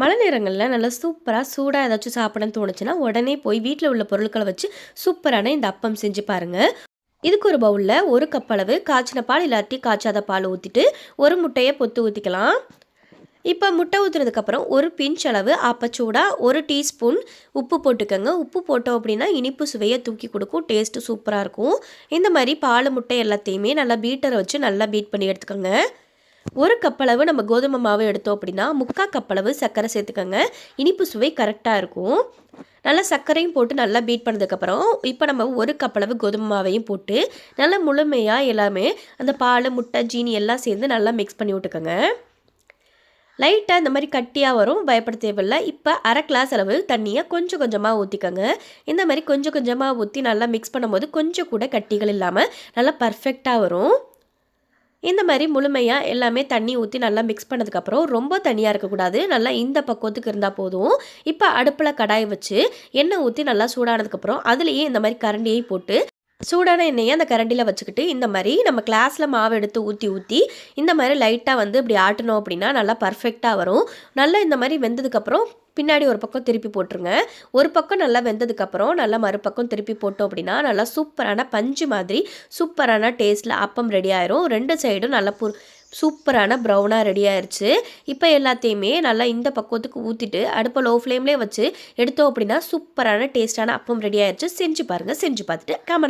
மழை நேரங்களில் நல்லா சூப்பராக சூடாக ஏதாச்சும் சாப்பிடணும்னு தோணுச்சுன்னா உடனே போய் வீட்டில் உள்ள பொருட்களை வச்சு சூப்பரான இந்த அப்பம் செஞ்சு பாருங்கள் இதுக்கு ஒரு பவுலில் ஒரு கப் அளவு காய்ச்சின பால் இல்லாட்டி காய்ச்சாத பால் ஊற்றிட்டு ஒரு முட்டையை பொத்து ஊற்றிக்கலாம் இப்போ முட்டை ஊற்றுனதுக்கப்புறம் ஒரு பிஞ்ச் அளவு ஆப்பச்சூடாக ஒரு டீஸ்பூன் உப்பு போட்டுக்கோங்க. உப்பு போட்டோம் அப்படின்னா இனிப்பு சுவையை தூக்கி கொடுக்கும் டேஸ்ட்டு சூப்பராக இருக்கும். இந்த மாதிரி பால் முட்டை எல்லாத்தையுமே நல்லா பீட்டரை வச்சு நல்லா பீட் பண்ணி எடுத்துக்கோங்க. ஒரு கப்பளவு நம்ம கோதுமை மாவு எடுத்தோம் அப்படின்னா முக்கால் கப்பளவு சர்க்கரை சேர்த்துக்கோங்க. இனிப்பு சுவை கரெக்டாக இருக்கும். நல்லா சர்க்கரையும் போட்டு நல்லா பீட் பண்ணதுக்கப்புறம் இப்போ நம்ம ஒரு கப்பளவு கோதுமை மாவையும் போட்டு நல்லா முழுமையாக எல்லாமே அந்த பால் முட்டை ஜீனி எல்லாம் சேர்ந்து நல்லா மிக்ஸ் பண்ணி விட்டுக்கோங்க. லைட்டாக இந்த மாதிரி கட்டியாக வரும் பயப்பட தேவையில்லை. இப்போ அரை கிளாஸ் அளவு தண்ணியை கொஞ்சம் கொஞ்சமாக ஊற்றிக்கோங்க இந்த மாதிரி கொஞ்சம் கொஞ்சமாக ஊற்றி நல்லா மிக்ஸ் பண்ணும்போது கொஞ்சம் கூட கட்டிகள் இல்லாமல் நல்லா பர்ஃபெக்டாக வரும். இந்த மாதிரி முழுமையாக எல்லாமே தண்ணி ஊற்றி நல்லா மிக்ஸ் பண்ணதுக்கப்புறம் ரொம்ப தனியாக இருக்கக்கூடாது. நல்லா இந்த பக்குவத்துக்கு இருந்தால் போதும். இப்போ அடுப்பில் கடாய் வச்சு எண்ணெய் ஊற்றி நல்லா சூடானதுக்கப்புறம் அதுலேயே இந்த மாதிரி கரண்டியையும் போட்டு சூடான எண்ணெயை அந்த கரண்டியில் வச்சுக்கிட்டு இந்த மாதிரி நம்ம கிளாஸில் மாவு எடுத்து ஊற்றி ஊற்றி இந்த மாதிரி லைட்டாக வந்து இப்படி ஆட்டணும் அப்படின்னா நல்லா பர்ஃபெக்டாக வரும். நல்லா இந்த மாதிரி வெந்ததுக்கப்புறம் பின்னாடி ஒரு பக்கம் திருப்பி போட்டுருங்க. ஒரு பக்கம் நல்லா வெந்ததுக்கப்புறம் நல்லா மறுபக்கம் திருப்பி போட்டோம் அப்படின்னா நல்லா சூப்பரான பஞ்சு மாதிரி சூப்பரான டேஸ்ட்டில் அப்பம் ரெடி ஆயிரும். ரெண்டு சைடும் நல்லா பு சூப்பரான ப்ரௌனாக ரெடி ஆயிடுச்சு இப்போ எல்லாத்தையுமே நல்லா இந்த பக்குவத்துக்கு ஊற்றிட்டு அடுப்பை லோ ஃப்ளேம்லேயே வச்சு எடுத்தோம் அப்படின்னா சூப்பரான டேஸ்ட்டான அப்பம் ரெடி ஆயிடுச்சு செஞ்சு பாருங்கள் செஞ்சு பார்த்துட்டு கமெண்டில்